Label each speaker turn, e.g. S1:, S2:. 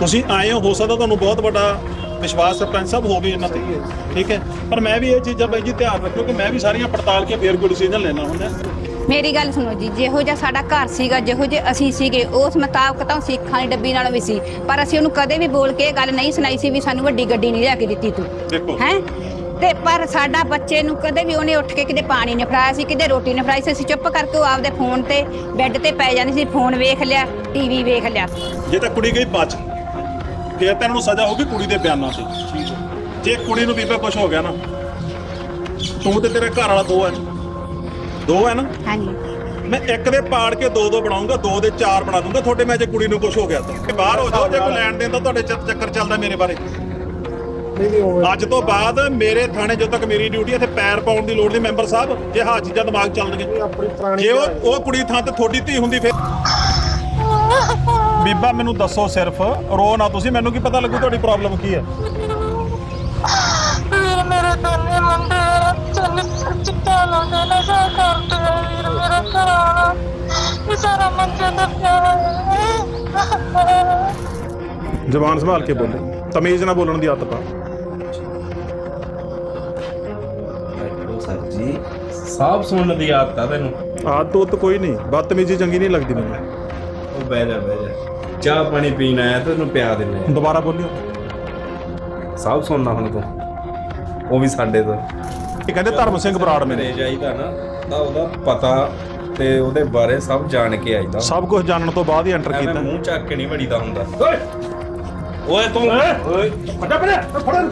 S1: ਤੁਸੀਂ ਆਏ ਹੋ ਹੋ ਸਕਦਾ ਤੁਹਾਨੂੰ ਬਹੁਤ ਵੱਡਾ ਵਿਸ਼ਵਾਸ ਸਰਪੰਚ ਸਾਹਿਬ ਹੋ ਵੀ ਇਹਨਾਂ ਤੇ। ਠੀਕ ਹੈ? ਪਰ ਮੈਂ ਵੀ ਇਹ ਚੀਜ਼ਾਂ ਬਾਈ ਜੀ ਧਿਆਨ ਰੱਖਿਓ ਕਿ ਮੈਂ ਵੀ ਸਾਰੀਆਂ ਪੜਤਾਲ ਕੇ ਫੇਰ ਕੋਈ ਡਿਸੀਜਨ ਲੈਣਾ ਹੁੰਦਾ।
S2: ਮੇਰੀ ਗੱਲ ਸੁਣੋ ਜੀ ਜਿਹੋ ਜਿਹਾ ਸਾਡਾ ਘਰ ਸੀਗਾ ਜਿਹੋ ਜਿਹੇ ਅਸੀਂ ਸੀਗੇ ਉਸ ਮੁਤਾਬਕ ਤਾਂ ਸਿੱਖਾਂ ਦੀ ਡੱਬੀ ਨਾਲ ਵੀ ਸੀ। ਪਰ ਅਸੀਂ ਉਹਨੂੰ ਕਦੇ ਵੀ ਬੋਲ ਕੇ ਇਹ ਗੱਲ ਨਹੀਂ ਸੁਣਾਈ ਸੀ ਵੀ ਸਾਨੂੰ ਵੱਡੀ ਗੱਡੀ ਨਹੀਂ ਲਿਆ ਕੇ ਦਿੱਤੀ ਤੂੰ। ਹੈ? ਤੇ ਪਰ ਸਾਡਾ ਬੱਚੇ ਨੂੰ ਕਦੇ ਵੀ ਉਹਨੇ ਉੱਠ ਕੇ ਕਿਤੇ ਪਾਣੀ ਨਹੀਂ ਫੜਾਇਆ ਸੀ ਕਿਤੇ ਰੋਟੀ ਨਹੀਂ ਫੜਾਈ ਸੀ। ਅਸੀਂ ਚੁੱਪ ਕਰਕੇ ਉਹ ਆਪਦੇ ਫੋਨ ਤੇ ਬੈੱਡ ਤੇ ਪੈ ਜਾਂਦੀ ਸੀ ਫੋਨ ਵੇਖ ਲਿਆ ਟੀਵੀ ਵੇਖ ਲਿਆ।
S1: ਜੇ ਤਾਂ ਕੁੜੀ ਗਈ ਬਚ ਫੇਰ ਤਾਂ ਇਹਨਾਂ ਨੂੰ ਸਜ਼ਾ ਹੋਊਗੀ ਕੁੜੀ ਦੇ ਬਿਆਨਾਂ ਤੇ। ਜੇ ਕੁੜੀ ਨੂੰ ਬੀਬਾ ਕੁਝ ਹੋ ਗਿਆ ਨਾ ਤੂੰ ਤੇ ਤੇਰੇ ਘਰ ਵਾਲਾ ਦੋ ਹੈ ਦੋ ਹੈ ਨਾ?
S2: ਹਾਂਜੀ।
S1: ਮੈਂ ਇੱਕ ਦੇ ਪਾੜ ਕੇ ਦੋ ਦੋ ਬਣਾਉਂਗਾ ਦੋ ਦੇ ਚਾਰ ਬਣਾ ਦੂੰਗਾ ਤੁਹਾਡੇ ਮੈਂ ਜੇ ਕੁੜੀ ਨੂੰ ਕੁਝ ਹੋ ਗਿਆ ਤਾਂ। ਬਾਹਰ ਹੋ ਜਾਓ ਜੇ ਕੋਈ ਲੈਣ ਦੇਣ ਦਾ ਤੁਹਾਡੇ ਚੱਕਰ ਚੱਲਦਾ ਮੇਰੇ ਬਾਰੇ। ਅੱਜ ਤੋਂ ਬਾਅਦ ਮੇਰੇ ਥਾਣੇ ਜਦੋਂ ਤੱਕ ਮੇਰੀ ਡਿਊਟੀ ਤੇ ਪੈਰ ਪਾਉਣ ਦੀ ਲੋੜ ਨਹੀਂ ਮੈਂਬਰ ਸਾਹਿਬ। ਜੇ ਹਾਂ ਚੀਜ਼ਾਂ ਦਿਮਾਗ ਚੱਲਣਗੇ। ਜੇ ਉਹ ਉਹ ਕੁੜੀ ਥਾਂ ਤੇ ਤੁਹਾਡੀ ਧੀ ਹੁੰਦੀ ਫਿਰ ਬੀਬਾ ਮੈਨੂੰ ਦੱਸੋ ਸਿਰਫ ਰੋ ਨਾ ਤੁਸੀਂ ਮੈਨੂੰ ਕੀ ਪਤਾ ਲੱਗੂ ਤੁਹਾਡੀ ਪ੍ਰੋਬਲਮ ਕੀ ਹੈ?
S3: ਵੀਰ ਮੇਰੇ ਦੋਨੇ ਮੁੰਡੇ ਚੰਨ ਚਿੱਟਾ ਲਾਉਂਦੇ ਨਸ਼ਾ ਕਰਦੇ ਆ ਵੀਰ ਮੇਰਾ ਘਰ ਵਾਲਾ? ਇਹ ਸਾਰਾ ਮੰਜੇ ਤੇ ਪਿਆ ਹੈ।
S1: ਜ਼ਬਾਨ ਸੰਭਾਲ ਕੇ ਬੋਲੋ। ਤਮੀਜ਼ ਨਾਲ ਬੋਲਣ ਦੀ ਆਦਤ ਪਾ।
S4: ਸਰ ਜੀ ਸਾਫ਼ ਸੁਣਨ ਦੀ ਆਦਤ ਆ ਤੈਨੂੰ।
S1: ਆਦਤ ਉਤ ਕੋਈ ਨਹੀਂ ਬਦਤਮੀਜ਼ੀ ਚੰਗੀ ਨਹੀਂ ਲੱਗਦੀ ਮੈਨੂੰ।
S4: ਉਹ ਬਹਿ ਜਾ ਬਹਿ ਜਾ। ਚਾਹ ਪਾਣੀ ਪੀਣ ਆਇਆ ਤੈਨੂੰ ਪਿਆ ਦਿੰਨੇ
S1: ਦੁਬਾਰਾ ਬੋਲਿਓ।
S4: ਸਾਫ਼ ਸੁਣਨਾ ਹੁਣ ਤੂੰ। ਉਹ ਵੀ ਸਾਡੇ ਤੋਂ।
S1: ਇਹ ਕਹਿੰਦੇ ਧਰਮ ਸਿੰਘ ਬਰਾੜ ਮੇਰੇ।
S4: ਜਾਈਦਾ ਨਾ ਤਾਂ ਉਹਦਾ ਪਤਾ ਤੇ ਉਹਦੇ ਬਾਰੇ ਸਭ ਜਾਣ ਕੇ ਆਈਦਾ
S1: ਸਭ ਕੁਝ ਜਾਣਨ ਤੋਂ ਬਾਅਦ ਹੀ ਐਂਟਰ
S4: ਐਵੇਂ
S1: ਕੀਤਾ।
S4: ਮੂੰਹ ਚੱਕ ਕੇ ਨਹੀਂ ਵੜੀਦਾ ਹੁੰਦਾ। ਓਏ! ਓਏ ਤੂੰ! ਓਏ!
S1: ਵੱਡਾ ਪੜਿਆ ਫੜਨ